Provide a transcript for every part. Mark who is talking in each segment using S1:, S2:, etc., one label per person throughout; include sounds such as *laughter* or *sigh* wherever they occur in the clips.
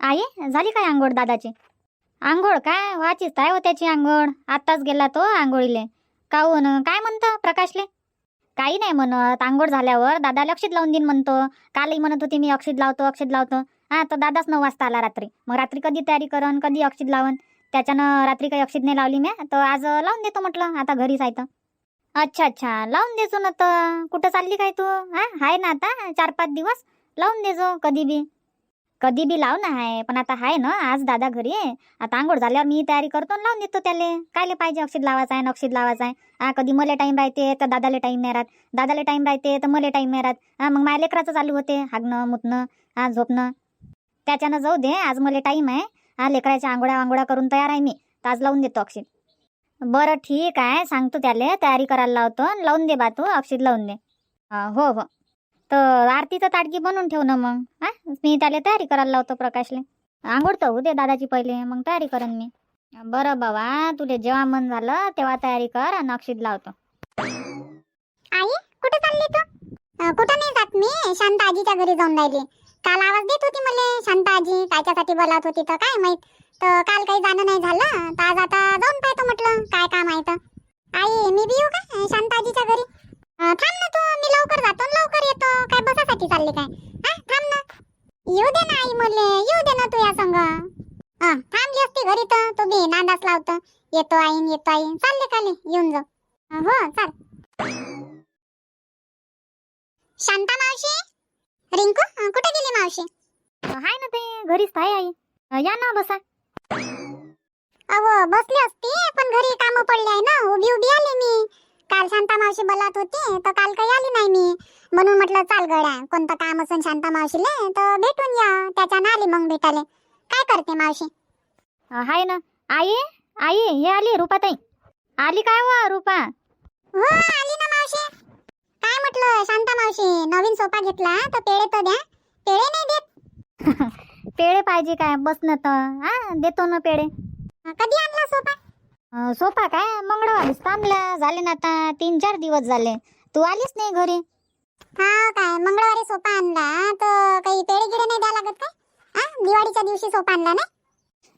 S1: आई झाली काय आंघोळ दादाची? आंघोळ काय? वाचीच काय हो त्याची आंघोळ. आत्ताच गेला तो आंघोळीले. काहून काय म्हणतं प्रकाशले? काही नाही म्हणत. आंघोळ झाल्यावर दादाला अक्षित लावून देईन म्हणतो. कालही म्हणत होती मी अक्षित लावतो अक्षित लावतो. हा तर दादाच नऊ वाजता आला रात्री. मग रात्री कधी तयारी करन कधी अक्षित लावण त्याच्यानं रात्री काही अक्षित नाही लावली मी तर आज लावून देतो म्हटलं. आता घरीच आहे तर. अच्छा अच्छा. लावून देजो ना तर. कुठं चालली काय तू? हा आहे ना आता. चार पाच दिवस. लावून देजो कधी बी. कधी बी लाव ना आहे पण आता आहे ना आज दादा घरी आहे. आता आंघोळ झाल्यावर मी तयारी करतो आणि लावून देतो त्याले. कायले पाहिजे औषध लावायचं आहे औषध लावायचा आहे? हा कधी मला टाईम राहते तर दादाला टाईम नाही राहत. दादाला टाईम राहते तर मला टाईम नाही राहत. हा मग माझ्या लेकराचं चालू होते हागणं मुतणं हा झोपणं. त्याच्यानं जाऊ दे आज मला टाईम आहे. हा लेकराच्या आंघोळ्या वांगोळ्या करून तयार आहे मी. तर आज लावून देतो औषध. बरं ठीक आहे. सांगतो त्याले तयारी करायला लावतो. आणि लावून दे बा तू औषध लावून दे. हो हो. तर आरतीचं ताटगी बनवून ठेव ना मग. हा? मी त्याला तयारी करायला लावतो प्रकाशले. आंघोळ तर होऊ दे दादाची पहिले मग तयारी करेन मी. बरं बाबा तुले जेव्हा मन झालं तेव्हा तयारी कर आणि अक्षित लावतो.
S2: आई कुठे चालली तू? अं, कुठं नाही जात मी? शांता आजीच्या घरी जाऊन राहिली. काल आवाज देत होती मला शांता आजी कायच्यासाठी बोलावत होती तर काय माहीत. तर काल काही जाणं नाही झालं तर आज आता जाऊन पाहतो म्हटलं काय काम आहे तर. आई मी बी येऊ का? अं, शांता आजीच्या घरी? थांब ना तू मी लवकर जातो लवकर येतो. काय बसासाठी चालली काय? हा थांब ना. येऊ दे ना आई मले येऊ दे ना तू या संग. हा थांबली असती घरी तर. तू बी नांदास लावतो. येतो आईन येतो आईन चालले काले येऊन जाऊ. हो चाल. शांता मावशी? रिंकू कुठे गेली मावशी?
S1: हाय ना ते घरीच आहे आई. या ना बसा.
S2: अहो बसली असती पण घरी काम पडले आहे ना. उभी उभी आली मी. काल शांता मावशी बोलात होती तर काल काही आली नाही मी. म्हणून म्हटलं चाल गड्या कोणतं काम असेल शांता मावशीले तर भेटून या. त्याच्यानं आली मग भेटाले. काय करते मावशी?
S1: हाय ना. आई आई हे आली रुपाताई. आली काय व रुपा?
S2: हो आली ना मावशी. काय म्हटलं शांता मावशी नवीन सोफा घेतला तर पेळे तर द्या. पेळे नाही देत. *laughs*
S1: पेढे पाहिजे काय? बस ना तर हा? देतो ना
S2: अं, कधी आणला सोफा?
S1: सोफा काय? मंगळवारीच थांबला. झाले ना आता तीन चार दिवस झाले. तू आलीच नाही घरी?
S2: हा काय मंगळवारी सोफा आणला. तर काही पेढे गिडे नाही द्या लागत काय? हा दिवाळीच्या दिवशी सोफा आणला ना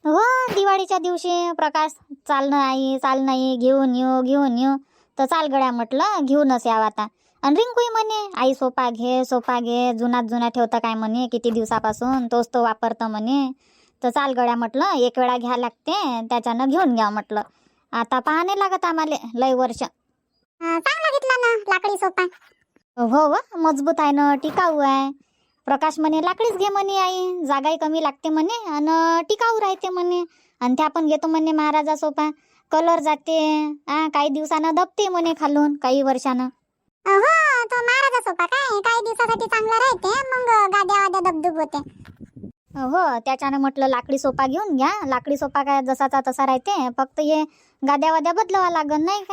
S1: हो दिवाळीच्या दिवशी प्रकाश चाल ना आई चाल नाही घेऊन येऊ घेऊन येऊ तर चाल गड्या म्हटलं घेऊनच यावं आता. आणि रिंकूही म्हणे आई सोफा घे सोफा घे. जुनात जुना ठेवतं काय म्हणे? किती दिवसापासून तोच तो वापरतं म्हणे. तर चाल गड्या म्हटलं एक वेळा घ्या लागते. त्याच्यानं घेऊन घ्या म्हटलं. आता पहा नाही लागत आम्हाला लय वर्ष.
S2: अं, चांगला घेतला ना लाकडी सोफा
S1: हो व मजबूत आहे ना टिकाऊ आहे. प्रकाश म्हणे लाकडीच घे म्हणे आई जागाही कमी लागते म्हणे आणि टिकाऊ राहते म्हणे. आणि त्या पण घेतो म्हणे महाराजा सोफा कलर जाते आ काही दिवसानं दबते म्हणे खालून काही वर्षानं.
S2: हो तो महाराजा सोफा काय काही दिवसासाठी चांगला राहते मग गाद्या वाद्या दबदुब होते.
S1: हो त्याच्यानं म्हटलं लाकडी सोफा घेऊन घ्या. लाकडी सोफा काय जसाचा तसा राहते फक्त हे गाद्या वाद्या बदलावा लागन नाही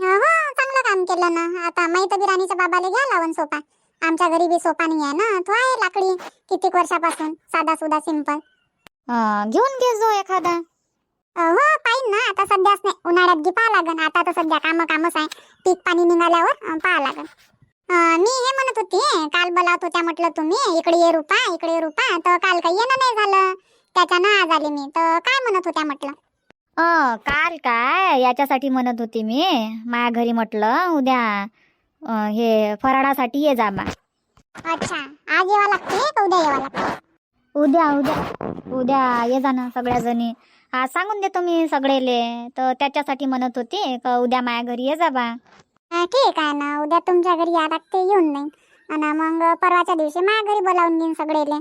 S2: हो चांगलं काम केलं ना. आता माहीत बी राणीच्या बाबाला घ्या लावून सोफा आमच्या घरी बी सोफा नाही आहे ना. तो आहे लाकडी. कित्येक वर्षापासून? साधा सुधा सिंपल.
S1: घेऊन घे जो एखादा.
S2: हो पाहिन ना. आता सध्याच नाही. उन्हाळ्यात गी पाहा लागन. आता तर सध्या काम कामच आहे. पीक पाणी निघाल्यावर पाहा लागन. मी हे म्हणत होती काल बोलावत होत्या म्हटलं तुम्ही इकडे ये रुपा इकडे ये रुपा. तर काल काही येणं नाही झालं. त्याच्यानं आज आले मी. तर काय म्हणत होत्या म्हटलं?
S1: अ काल काय? याच्यासाठी म्हणत होती मी. माझ्या घरी म्हटलं उद्या अ, हे फराळासाठी ये जा बा
S2: अच्छा. आज येवा लागते का? उद्या येवा लागते?
S1: उद्या उद्या. उद्या ये जा ना सगळ्या जणी. आज सांगून देतो मी सगळेले. तर त्याच्यासाठी म्हणत होती का उद्या माझ्या घरी ये जा बा.
S2: अं, ठीक आहे ना. उद्या तुमच्या घरी या लागते येऊन नाही आणि मग परवाच्या दिवशी माझ्या घरी बोलावून घेईन सगळेले.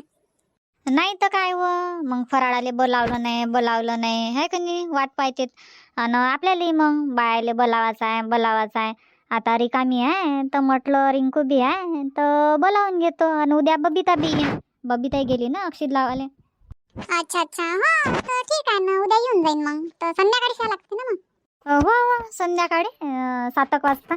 S1: नाही तर काय व? मग फराळाले बोलावलं नाही बोलावलं नाही. आहे का नाही? वाट पाहतेत. आणि आपल्यालाही मग? बायाले बोलावायचं आहे बोलावायचं आहे. आता रिकामी आहे तर म्हटलं रिंकू बी आहे तर बोलावून घेतो. आणि उद्या बबिता बी आहे बबिताही गेली ना अक्षित लावाले.
S2: अच्छा अच्छा. हा तर ठीक आहे ना. उद्या येऊन जाईन मग. तर संध्याकाळी या लागते ना मग.
S1: हो हो. संध्याकाळी अ, सात एक वाजता.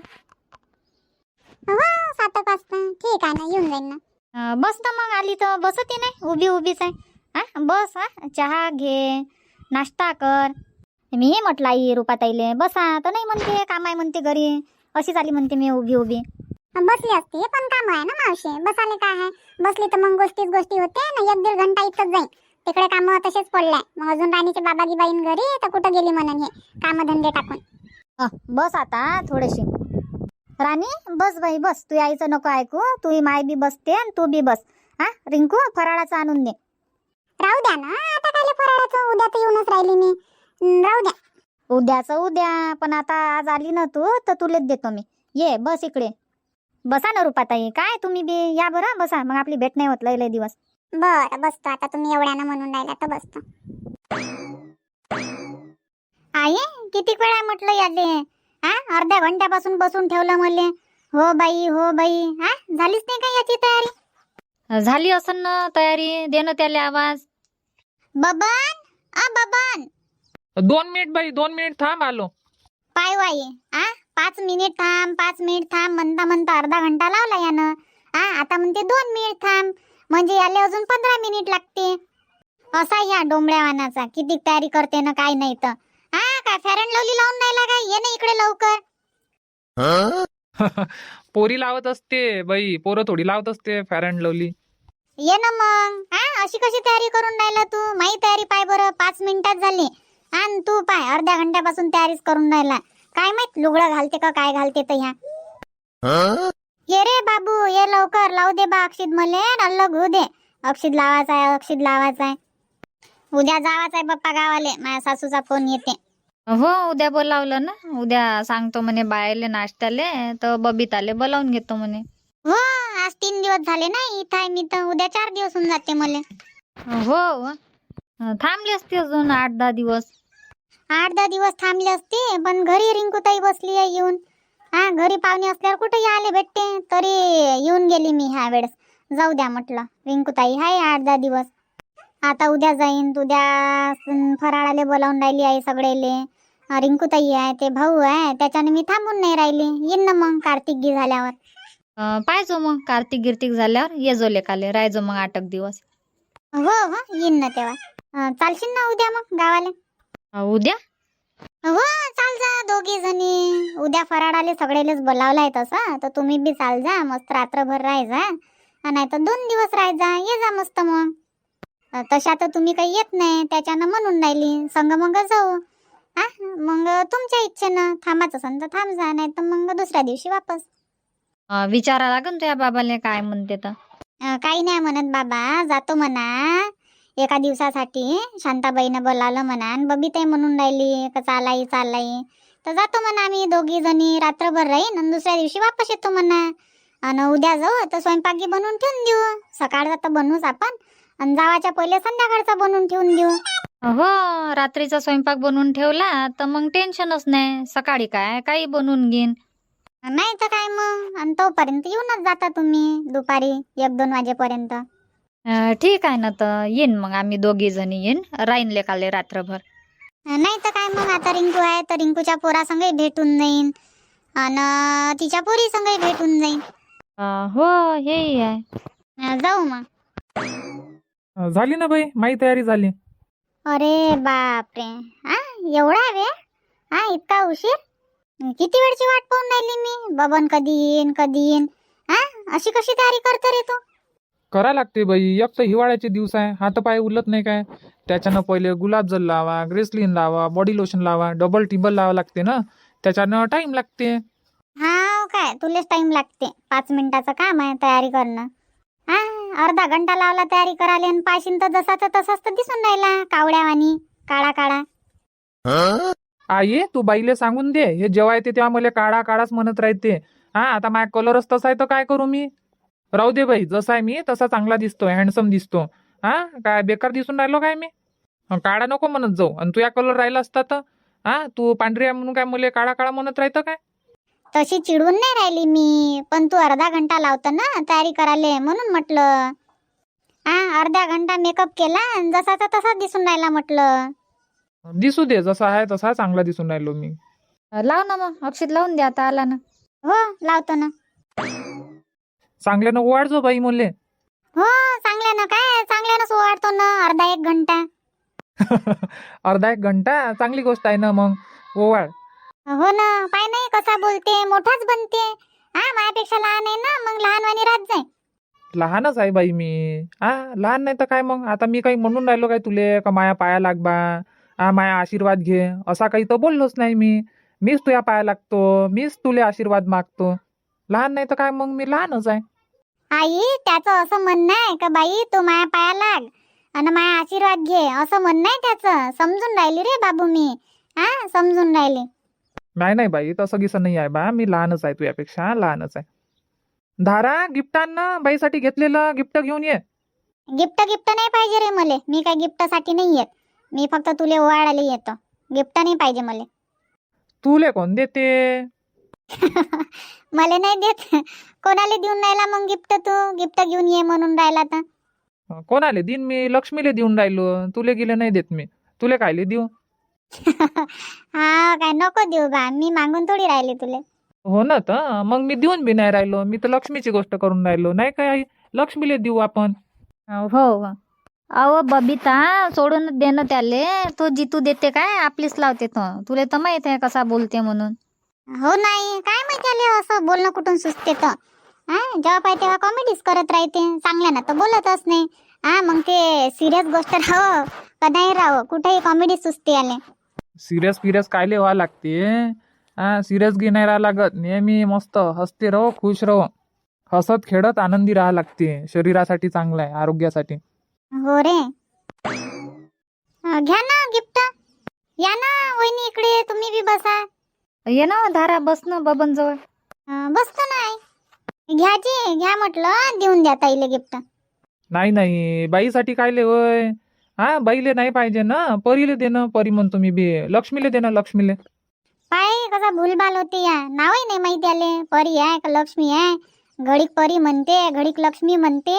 S2: हो सात एक वाजता. ठीक आहे ना. येऊन जाईन ना.
S1: अ, बस ना मग आली तर बसती नाही? उभी उभीच आहे. हा बस हा. चहा घे नाश्ता कर. मी म्हटलं आई रुपाताईले बसा. तर नाही म्हणते काम आहे म्हणते घरी. अशीच आली म्हणते मी उभी उभी.
S2: बसली असती. पण काम आहे ना मावशी? बसाले काय आहे? बसली तर मग गोष्टीच गोष्टी होते ना. एक दीड घंटा इथंच जाईन. तिकडे कामं तसेच पडलाय मग अजून राणीचे बाबा गिबाईन घरी तर कुठं गेली म्हणून हे? कामधंदे टाकून.
S3: अ, बस आता थोडीशी. राणी बस बाई बस. तू आईचं नको ऐकू. तू माय बी बसते आणि तू बी बस. हा? रिंकू फराळाचं आणून दे.
S2: राहू द्या ना. आता काय फराळाचं? उद्या तर येऊनच राहिली मी. राहू द्या.
S3: उद्याचं उद्या. पण आता आज आली ना तू तर तुलेच देतो मी. ये बस इकडे. बसा ना रुपाताई. काय तुम्ही बी? या बरं बसा. मग आपली भेट नाही होत लय लय दिवस.
S2: बरं बसतो. आता तुम्ही एवढ्यानं म्हणून राहिला तर बसतो.
S3: आई किती वेळा म्हटलं याले? हा? अर्ध्या घंट्यापासून बसून ठेवलं मले. हो बाई हो बाई. हा? झालीच नाही का याची तयारी?
S1: झाली असन ना तयारी. दे ना त्याला आवाज.
S3: बबन? आ बबन.
S4: दोन मिनिट बाई दोन मिनिट थांब आलो.
S3: पाय वाई. आ पाच मिनिट थांब पाच मिनिट थांब. म्हणता म्हणता अर्धा घंटा लावला यानं. हा? आता म्हणते दोन मिनिट थांब. म्हणजे याले अजून पंधरा मिनिट लागते असा ह्या डोंबळ्या वानाचा. किती तयारी करते ना काय नाही तर. हा लवली लावून राहिला काय ये ना इकडे लवकर. *laughs*
S4: पोरी लावत असते बाई. पोरं थोडी लावत असते फॅर अँड लवली.
S3: ये ना मग. हा अशी कशी तयारी करून राहिला तू? माही तयारी पाय बरं. पाच मिनिटात झाली. न तू पाय. अर्ध्या घंट्यापासून तयारीच करून राहिला. काय माहीत लुगडं घालते का काय घालते तर ह्या. ये रे बाबू ये लवकर. लावू दे बा अक्षित मले. अल्लग होऊ दे. अक्षित लावायचा आहे अक्षित लावायचा आहे. उद्या जावाच आहे बाप्पा गावाले. माझ्या सासूचा फोन येते.
S1: हो उद्या बोलावलं ना. उद्या सांगतो म्हणे बायाले नाश्त्याले तर बबिताले बोलावून घेतो म्हणे.
S3: हो आज तीन दिवस झाले ना इथं आहे मी तर उद्या चार दिवस होऊन जाते मला.
S1: हो हो. थांबली असती अजून आठ दहा दिवस.
S3: आठ दहा दिवस थांबले असते पण घरी रिंकूताई बसली आहे येऊन. हा घरी पाहुणे असल्यावर कुठे आले भेटते तरी येऊन गेली मी ह्या वेळेस. जाऊ द्या म्हटलं रिंकूताई हाय आठ दहा दिवस. आता उद्या जाईन. उद्या फराळाले बोलावून राहिली आहे सगळेले. रिंकूताई आहे ते भाऊ आहे. त्याच्याने मी थांबून नाही राहिली. येईन ना मग कार्तिक गी झाल्यावर.
S1: पाहिजो मग कार्तिक गिर्तिक झाल्यावर. ये जो लेकाले राहायचो मग आठ एक दिवस.
S3: हो हो. येईन ना तेव्हा. अं, चालशील ना उद्या मग गावाला?
S1: अं, उद्या?
S3: हो चाल जा दोघी जणी. उद्या फराळाले सगळेलेच बोलावलाय तसं. तर तुम्ही बी चाल जा. मस्त रात्रभर राहायचा नाही तर दोन दिवस राहायचा ये जा मस्त मग. तशा तर तुम्ही काही येत नाही त्याच्यानं म्हणून राहिली. संग मग जाऊ. हा मग तुमच्या इच्छेनं थांबायचं असेल तर थांब जा नाही तर मग दुसऱ्या दिवशी वापस.
S1: अं, विचारा लागन तुझ्या बाबाले काय म्हणते तर.
S3: अं, काही नाही म्हणत बाबा जातो म्हणा. एका दिवसासाठी शांताबाईनं बोलावलं म्हणा आणि बबीताई म्हणून राहिली का चालाई चालाई. तर जातो म्हणा आम्ही दोघी जणी रात्रभर राहीन आणि दुसऱ्या दिवशी वापस येतो म्हणा. आणि उद्या जाऊ तर स्वयंपाकी बनवून ठेवून देऊ. सकाळचा तर बनवूच आपण. आणि जावाच्या पहिले संध्याकाळचा बनवून ठेवून देऊ.
S1: हो रात्रीचा स्वयंपाक बनवून ठेवला तर मग टेन्शनच नाही. सकाळी काय काही बनवून घेईन.
S3: नाही तर काय मग? आणि तोपर्यंत येऊनच जाता तुम्ही दुपारी एक दोन वाजेपर्यंत.
S1: अं, ठीक आहे ना तर. येईन मग आम्ही दोघी जणी येईन. राहीन लेकाले रात्रभर.
S3: नाही तर काय मग? आता रिंकू आहे तर रिंकूच्या पोरासंगही भेटून जाईन. आणि तिच्या पोरी संगही भेटून जाईन.
S1: अं, हो हेही आहे.
S3: अं, जाऊ मग.
S4: झाली ना बाई? माही तयारी झाली.
S3: अरे बापरे. हा? एवढा वेळ? हा इतका उशीर? किती वेळची वाट पाहून राहिली मी? बबन कधी येईन कधी येईन? हा? अशी कशी तयारी करतो रे तू?
S4: करा लागते बाई. एक तर हिवाळ्याचे दिवस आहे. हात पाय उलत नाही काय? त्याच्यानं पहिले गुलाबजल लावा ग्रेसलिन लावा बॉडी लोशन लावा डबल टिबल लावा लागते ना? त्याच्यानं टाइम लागते.
S3: हा काय? तुलेच टाइम लागते. पाच मिनिटाचं काम आहे तयारी करणं. अर्धा घंटा लावला तयारी करायला आणि पाशीन तर जसाचा तसाच तर दिसून राहिला कावड्यावानी काळा काळा.
S4: आई तू बाईले सांगून दे हे जेव्हा येते तेव्हा मला काळा काळाच म्हणत राहते. हा आता माझ्या कलरच तसा आहे तर काय करू मी? राहू दे बाई जसा आहे मी तसा चांगला दिसतो हँडसम दिसतो हा काय बेकार दिसून राहिलो काय मी? काळा नको म्हणत जाऊ आणि तू या कलर राहिला असता तर. हा तू पांढरी आहे म्हणून काय मुले काळा काळा म्हणत राहतं काय?
S3: तशी चिडून नाही राहिली मी. पण तू अर्धा घंटा लावतो ना तयारी करायला म्हणून म्हटलं. हा अर्धा घंटा मेकअप केला आणि जसाचा तसाच दिसून राहिला म्हटलं.
S4: दिसू दे जसा आहे तसा चांगला दिसून राहिलो मी.
S1: लाव ना मग अक्षित लावून द्या आता आला ना.
S3: हो लावतो ना.
S4: चांगल्यानं ओवाळजो बाई मुले
S3: हो चांगल्यानं काय चांगल्यानं वाढतो ना अर्धा एक घंटा. *laughs*
S4: अर्धा एक घंटा चांगली गोष्ट आहे ना मग ओवाळ.
S3: हो ना पाय नाही कसा बोलते मोठाच बनते. हा माझ्यापेक्षा लहान आहे ना मग लहानवाणी राहत जाय.
S4: लहानच आहे बाई मी. हा लहान नाही तर काय मग? आता मी काही म्हणून राहिलो काय तुले का माया पाया लाग बा हा माया आशीर्वाद घे. असा काही तर बोललोच नाही मी. मीच तुया पाया लागतो मीच तुले आशीर्वाद मागतो. लहान नाही तर काय मग? मी लहानच आहे.
S3: आई त्याचं असं म्हणणं आहे का बाई? तू माया पाया लाग आणि माया आशीर्वाद घे. असं म्हणणं आहे त्याचं. समजून राहिली रे बाबू मी. हा समजून राहिली.
S4: नाही नाही बाई तसं गिसं नाही आहे बा. मी लहानच आहे तुझ्यापेक्षा लहानच आहे. धारा गिफ्ट आण ना बाईसाठी घेतलेलं गिफ्ट घेऊन ये.
S3: गिफ्ट गिफ्ट नाही पाहिजे रे मले. मी काय गिफ्टसाठी नाही येत. मी फक्त तुले ओवाळायला येतो. गिफ्ट नाही पाहिजे मले.
S4: तुले कोण देते? *laughs*
S3: मला नाही देत. कोणाला देऊन राहिला मग गिफ्ट तू? गिफ्ट घेऊन ये म्हणून राहिला तर.
S4: कोणाले देईन मी? लक्ष्मीले देऊन राहिलो. तुले गेले नाही देत मी. तुले कायले देऊ? *laughs*
S3: हा काय नको देऊ बा मी मागून थोडी राहिली तुले.
S4: हो ना तर? मग मी देऊन बी नाही राहिलो मी तर लक्ष्मीची गोष्ट करून राहिलो नाही काय आई? लक्ष्मीले देऊ आपण.
S5: हो हो. अहो बबिता सोडून दे ना त्याले. तो जितू देते काय आपलीच लावते तो. तुला तर माहीत आहे कसा बोलते म्हणून.
S3: हो नाही काय माहिती आले असं बोलणं कुठून सुचते तर? हा जेव्हा पाहिजे तेव्हा कॉमेडीज करत राहते चांगल्या ना तर बोलतच नाही. हा मग ते सिरियस गोष्ट राहो का नाही राहो कुठेही कॉमेडी सुचते आले
S4: सिरियस फिरियस कायले व्हा लागते? हा सिरियस घे नाही राहा लागत. नेहमी मस्त हसते राहो खुश राहो. हसत खेळत आनंदी राहा लागते. शरीरासाठी चांगलं आहे आरोग्यासाठी.
S3: हो रे. घ्या ना गिफ्ट. या ना वहिनी इकडे तुम्ही बी बसा.
S5: ये ना धारा बस ना बबन जवळ
S3: अं, बसतो नाही घ्याची घ्या म्हटलं देऊन द्या ताईले गिफ्ट.
S4: नाही नाही बाईसाठी कायले होय? हा बाईले नाही पाहिजे ना. परीले दे ना परी म्हणतो मी बी. लक्ष्मीले दे ना लक्ष्मीले.
S3: पाय कसा भूलभाल होते या. नावही नाही माहिती आले. परी आहे का लक्ष्मी आहे? घडीक परी म्हणते घडीक लक्ष्मी म्हणते.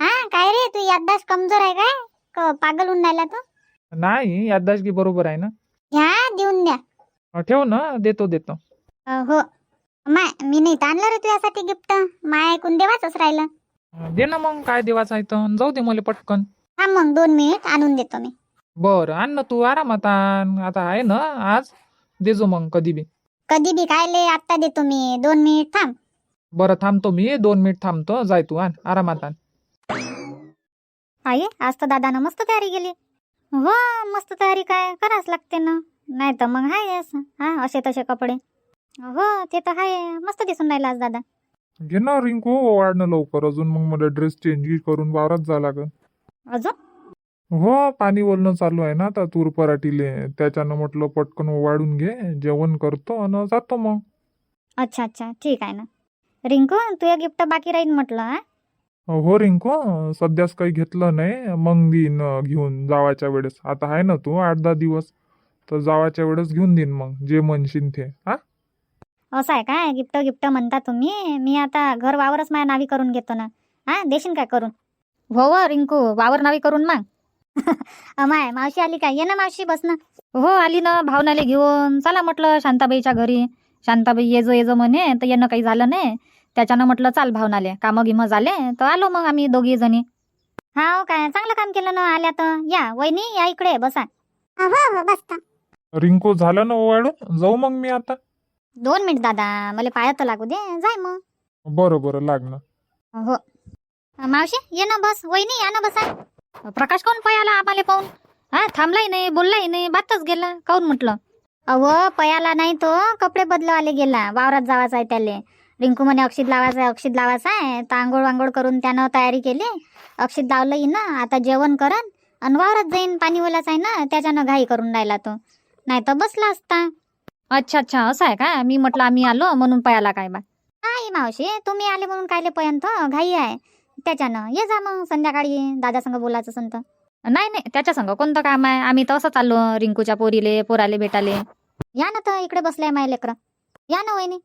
S3: हा काय रे तू याददाश्त कमजोर आहे काय? क- पागल होऊन राहिला तू?
S4: नाही याददाशगी बरोबर आहे ना.
S3: घ्या देऊन द्या.
S4: अं, ठेव ना देतो देतो.
S3: अ, हो. माय मी नाही तर आणलं रे तुझ्यासाठी गिफ्ट. माय ऐकून देवाच राहिलं.
S4: अं, दे ना मग काय देवाचं आहे तर. जाऊ दे मला पटकन.
S3: हा मग दोन मिनिट आणून देतो मी.
S4: बरं आण ना तू आरामात आण. आता आहे ना आज? देजो मग कधी बी.
S3: कधी बी खायले आत्ता देतो मी. दोन मिनिट थांब.
S4: बरं थांबतो मी. दोन मिनिट थांबतो. जाय तू आण. आरामात आण.
S1: आई आज तर दादानं मस्त तयारी केली. हो मस्त तयारी काय करावंच लागते ना. नाही तर मग हाय असं. हा असे तसे कपडे. हो ते तर हाय. मस्त दिसून राहिला आज दादा.
S6: घे ना रिंकू वाढणं लवकर. अजून मग मला ड्रेस चेंज करून वावरात जा लागल
S1: अजून?
S6: हो पाणी वलणं चालू आहे ना आता तूर पराठीले. त्याच्यानं म्हटलं पटकन वाढून घे जेवण करतो आणि जातो मग.
S1: अच्छा अच्छा. ठीक आहे ना. रिंकू तुझं गिफ्ट बाकी राहील म्हटलं हा?
S6: हो रिंकू. सध्याच काही घेतलं नाही. मग देईन अं, घेऊन जावाच्या वेळेस. आता आहे ना तू आठ दहा दिवस. तर जावाच्या वेळेस घेऊन देईन मग जे म्हणशील ते हा?
S1: असं आहे काय गिफ्ट गिफ्ट म्हणता तुम्ही. मी आता घर वावरच माझ्या नावी करून घेतो ना. हा देशील काय करून?
S5: हो रिंकू वावर नावी करून माग. *laughs*
S1: अमाय मावशी आली काय ये ना मावशी बस ना
S5: हो आली ना भावनाले घेऊन. चला म्हटलं शांताबाईच्या घरी. शांताबाई ये जो ये जो म्हणे तर येणं काही झालं नाही. त्याच्यानं म्हटलं चाल भावनाले. कामं गिमं झाले तर आलो मग आम्ही दोघी जणी.
S1: हा हो काय चांगलं काम केलं ना आल्या तर. या वहिनी या इकडे बसा.
S3: हो हो बसतो.
S6: रिंकू झालं ना वाढून जाऊ मग मी आता.
S1: दोन मिनिट दादा. मला पायात तर लागू दे. जाय मग.
S6: बरं बरं लागणार
S1: हो. मावशी ये ना बस. वहिनी या ना बसा.
S5: प्रकाश कोण? पयाला आम्हाला पाहून. हा थांबलाही नाही बोललाही नाही बातच गेला. काऊन म्हटलं?
S1: अव पयाला नाही तो. कपडे बदलवाले गेला. वावरात जावाचा आहे त्याले. रिंकू म्हणे अक्षित लावायचा आहे अक्षित लावायचा आहे. तर आंघोळ वांघोळ करून त्यानं तयारी केली. अक्षित लावलं ना आता जेवण करन. आणि वावरात जाईन पाणी ओलाच आहे ना त्याच्यानं घाई करून राहिला तो. नाही तर बसला असता.
S5: अच्छा अच्छा असं आहे का? मी म्हटलं आम्ही आलो म्हणून पयाला काय बा?
S1: आई मावशी. तुम्ही आले म्हणून कायले पर्यंत? घाई आहे. त्याच्यानं. ये जा मग संध्याकाळी दादा संग बोलायचं संत
S5: नाही नाही त्याच्या संग कोणतं काम आहे? आम्ही तर असं चाललो रिंकूच्या पोरीले पोराले भेटाले.
S1: या ना तर इकडे बसलाय माय लेकर. या ना वहिनी.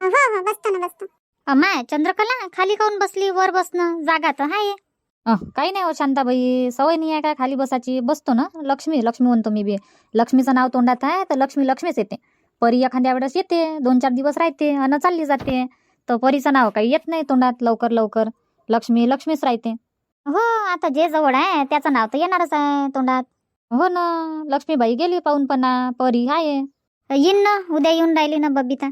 S3: हो हो बसतो ना बसतो.
S1: अमाय चंद्रकला खाली काऊन बसली? वर बसणं जागा तर हाय.
S5: अह, काही नाही हो शांताबाई. सवय नाही आहे काय खाली बसायची? बसतो ना. लक्ष्मी लक्ष्मी म्हणतो मी बी. लक्ष्मीचं नाव तोंडात आहे तर लक्ष्मी लक्ष्मीच येते. परी एखाद्या वेळेस येते दोन चार दिवस राहते आणि चालली जाते. तर परीचं नाव काही येत नाही तोंडात लवकर लवकर. लक्ष्मी लक्ष्मीच राहते.
S1: हो आता जे जवळ आहे त्याचं नाव तर येणारच आहे तोंडात.
S5: हो ना लक्ष्मीबाई गेली पाहूनपणा परी आहे
S1: येईन ना उद्या येऊन राहिली ना बबिता.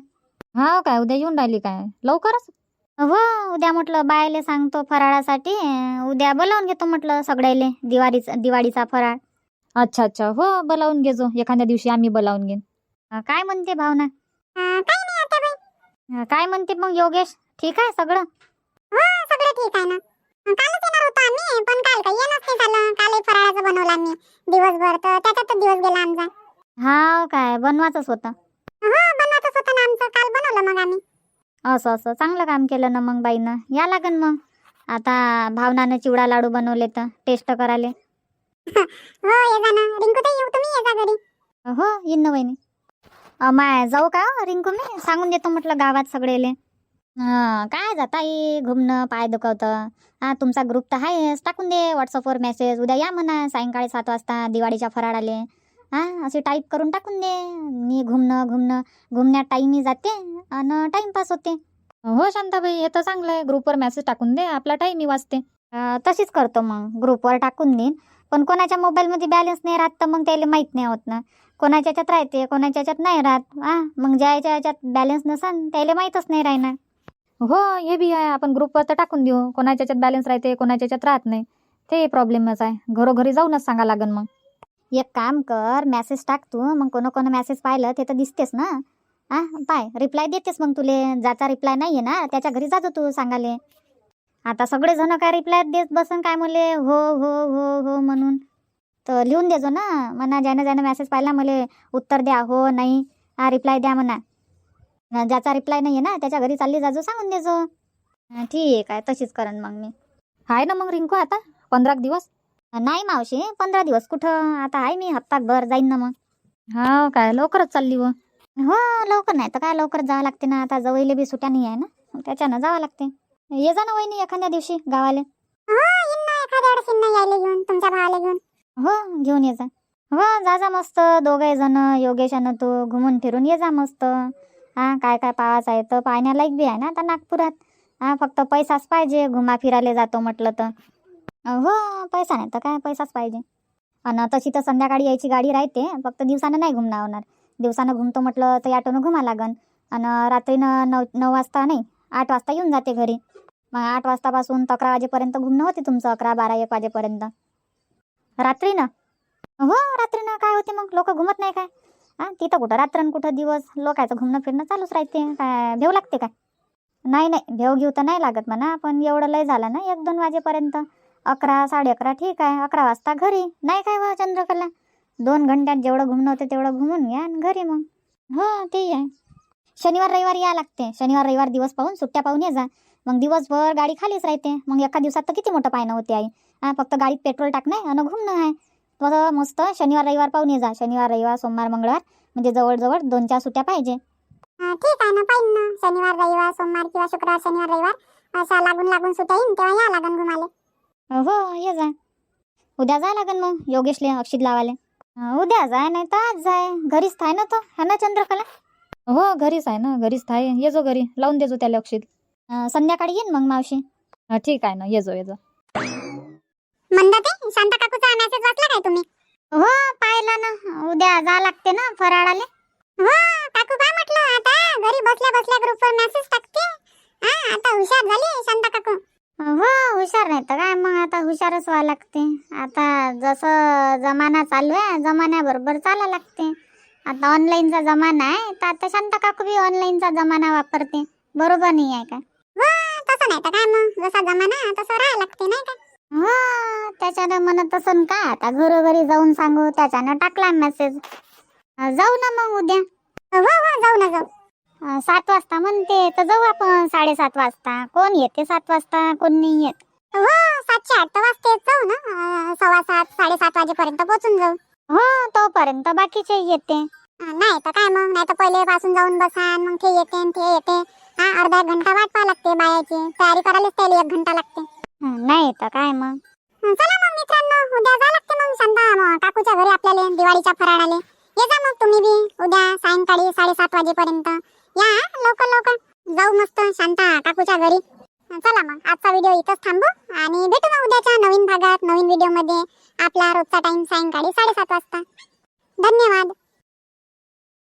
S5: हा काय उद्या येऊन राहिली काय? लवकरच?
S1: हो उद्या म्हटलं बायले सांगतो फराळासाठी. उद्या बोलावून घेतो म्हटलं सगळ्याले दिवाळीचा दिवाळीचा फराळ.
S3: अच्छा अच्छा. हो बोलावून घे जो एखाद्या दिवशी आम्ही बोलावून घेईन.
S1: काय म्हणते भावना? काय म्हणते मग योगेश? ठीक आहे सगळं?
S2: सगळं ठीक आहे ना कालच येणार होतो आम्ही पण काल काही येणंच नाही झालं. काल फराळाचं बनवलं आम्ही दिवसभर तर त्याच्यातच दिवस गेला आमचा.
S1: हा काय बनवाचंच होतं.
S2: हो बनवतच होतं ना आमचं. काल बनवलं मग आम्ही.
S1: असं असं. चांगलं काम केलं ना मग बाईनं. या लागन मग. आता भावनानं चिवडा लाडू बनवले तर टेस्ट करायले. *laughs*
S2: हो ये जा ना. रिंकू ताई येऊ तुम्ही? ये जा घरी.
S1: हो येईन ना वहिनी अमाय जाऊ का हो, रिंकू मी? सांगून देतो म्हटलं गावात सगळेले. हां काय जाता ये घुमणं पाय दुखवतं. हा तुमचा ग्रुप तर आहेच. टाकून दे व्हॉट्सअपवर मेसेज उद्या या म्हणा सायंकाळी सात वाजता दिवाळीच्या फराळाले. हा असे टाईप करून टाकून दे. मी घुमणं घुमणं. घुमण्यात टाईमही जाते आणि टाईमपास होते.
S3: हो शांताबाई हे तर चांगलं आहे. ग्रुपवर मेसेज टाकून दे. आपला टाईमही वाचते.
S1: तशीच करतो मग. ग्रुपवर टाकून देईन. पण कोणाच्या मोबाईलमध्ये बॅलन्स नाही राहत तर मग त्याला माहीत नाही होत ना. कोणाच्या याच्यात राहते कोणाच्या याच्यात नाही राहत. हा मग ज्याच्या याच्यात बॅलन्स नसन त्याला माहीतच नाही राहणार.
S3: हो हे बी आहे. आपण ग्रुपवर तर टाकून देऊ. कोणाच्या याच्यात बॅलन्स राहते कोणाच्या याच्यात राहत नाही. ते प्रॉब्लेमच आहे. घरोघरी जाऊनच सांगा लागन मग.
S1: एक काम कर मॅसेज टाक तू. मग कोण कोण मॅसेज पाहिलं ते तर दिसतेस ना. हा पाय रिप्लाय देतेस मग तुले. ज्याचा रिप्लाय नाही आहे ना त्याच्या घरी जातो तू सांगाले. आता सगळे जण काय रिप्लाय देत बसन काय मुले? हो हो हो हो म्हणून. तर लिहून देजो ना. म्हणा ज्यानं ज्यानं मॅसेज पाहिला मला उत्तर द्या हो नाही. हा रिप्लाय द्या म्हणा. ज्याचा रिप्लाय नाही आहे ना त्याच्या घरी चालली जाजो सांगून देजो ठीक आहे तशीच करण मग मी.
S3: आहे ना मग रिंकू आता? पंधरा दिवस?
S1: नाही मावशी पंधरा दिवस कुठं? आता आहे मी हप्ताभर जाईन ना मग.
S3: हा काय लवकरच चालली व?
S1: हो लवकर नाही तर काय लवकर जावं लागते ना आता जवळले बी सुट्या नाही आहे ना त्याच्यानं जावं लागते. ये जा ना वहिनी एखाद्या दिवशी गावाले.
S2: हो घेऊन
S1: हो घेऊन ये जा. हो जा जा मस्त दोघे जण योगेशानं तू घुमून फिरून ये जा मस्त. हां काय काय पाहायचं आहे तर पाहण्यालायक बी आहे ना आता नागपुरात. हां फक्त पैसाच पाहिजे घुमा फिरायला जातो म्हटलं तर. हो पैसा नाही तर काय पैसाच पाहिजे. आणि तशी तर संध्याकाळी यायची गाडी राहते फक्त दिवसानं नाही घुमणं होणार. दिवसानं घुमतो म्हटलं तर ऑटोनं घुमा लागन. आणि रात्रीनं नऊ नऊ वाजता नाही आठ वाजता येऊन जाते घरी. मग आठ वाजतापासून तर अकरा वाजेपर्यंत घुमणं होते तुमचं अकरा बारा एक वाजेपर्यंत. रात्रीनं? हो रात्रीनं काय होते मग? लोक घुमत नाही काय? हा तिथं कुठं? रात्रन कुठं दिवस? लोकायचं घुमणं फिरणं चालूच राहते. काय भेव लागते काय? नाही नाही. भेव घेऊ तर नाही लागत म्हणा. पण एवढं लय झालं ना एक दोन वाजेपर्यंत. अकरा साडे अकरा ठीक आहे. अकरा वाजता घरी. नाही काय वा चंद्रकला? दोन घंट्यात जेवढं घुमणं होतं तेवढं घुमून घ्या आणि घरी मग. हो ते आहे. शनिवार रविवार या लागते. शनिवार रविवार दिवस पाहून सुट्ट्या पाहून ये जा. मग दिवसभर गाडी खालीच राहते. मग एका दिवसात तर किती मोठं पायनं होते आई. फक्त गाडीत पेट्रोल टाकणे आणि घुमणं आहे. तर मस्त शनिवार रविवार पाहून ये जा. शनिवार रविवार सोमवार मंगळवार. म्हणजे जवळजवळ दोन चार सुट्ट्या पाहिजे.
S2: ठीक आहे ना पाहिन ना. शनिवार रविवार सोमवार किंवा शुक्रवार शनिवार रविवार. अशा लागून लागून सुट्या येईन तेव्हा या लागन घुमाले.
S1: हो ये जा. उद्या जा लागन मग योगेशले अक्षित लावाले. उद्या जाय नाही तर आज जाय. घरीच थाय ना तो हा ना चंद्रकला?
S3: हो घरीच आहे ना घरीच आहे ये जो घरी लावून देजो त्याला अक्षित.
S1: संध्याकाळी येईन मग मावशी.
S3: हा, ठीक आहे ना ये जो ये जो.
S2: मंदाते शांता काकूचा मेसेज वाचला काय तुम्ही?
S1: हो पाहिला ना. उद्या जा लागते ना फराळाले.
S2: हो काकू काय म्हटलं? आता घरी बसल्या बसल्या ग्रुपवर मेसेज टाकते. हा आता हुशार झाली शांता काकू.
S1: हो हुशार नाही तर काय मग? आता हुशारच व्हावं लागते. आता जसं जमाना चालू आहे जमान्याबरोबर चाला लागते. आता ऑनलाईनचा जमाना आहे तर आता शांता काकू बी ऑनलाईनचा जमाना वापरते. बरोबर नाही आहे का?
S2: हो तसं नाही तर काय मग? जसा जमाना तसं राहायला लागते नाही का?
S1: हो त्याच्यानं म्हणत असन का आता घरोघरी जाऊन सांगू त्याच्यानं टाकला मेसेज जाऊ ना मग उद्या.
S2: हो हो जाऊ ना जाऊ.
S1: अं, सात वाजता म्हणते तर जाऊ आपण साडेसात वाजता. कोण येते सात वाजता कोण नाही येत.
S2: हो सातशे आठ तर वाजते जाऊ ना. अं, सव्वा सात साडेसात वाजेपर्यंत पोहोचून जाऊ.
S1: हो तोपर्यंत बाकीचे येते.
S2: अं, नाही तर काय मग? नाही तर पहिले पासून जाऊन बसा मग ते येते न ते येते. हा अर्धा एक घंटा वाट पाहा लागते बायाची. तयारी करायलाच त्याला एक घंटा लागते.
S1: नाही तर काय मग?
S2: चला मग मित्रांनो उद्या जा लागते मग शांता. मग काकूच्या घरी आपल्याला दिवाळीच्या फराळाले. ये जा मग तुम्ही बी उद्या सायंकाळी साडेसात वाजेपर्यंत. या लवकर लवकर. जाऊ मस्त शांता काकूच्या घरी. चला मग आजचा व्हिडिओ इथंच थांबू. आणि भेटू मग उद्याच्या नवीन भागात नवीन व्हिडिओमध्ये. आपला रोजचा टाइम सायंकाळी साडेसात वाजता. धन्यवाद.